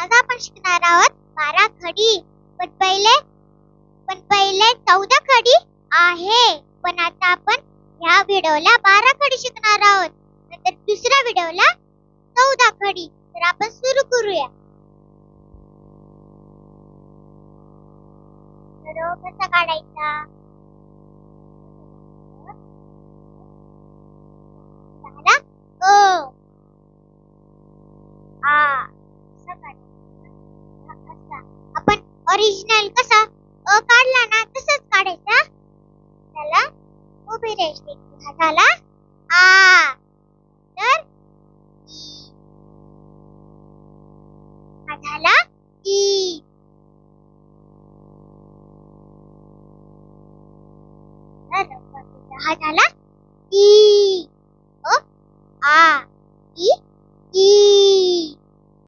आज आपण शिकणार आहोत बारा खडी. पण पहिले पण पहिले चौदा खडी आहे. पण आता आपण ह्या व्हिडिओला बारा खडी शिकणार आहोत. नंतर दुसऱ्या व्हिडिओला चौदा खडी. तर आपण सुरू करूया. तर कसा काढायचा? काढायचा. आपण ओरिजिनल कसा अ काढला ना तसंच काढायचा त्याला उभी रेष देखील हा झाला. आ तर ई. हा झाला. ई हा झाला.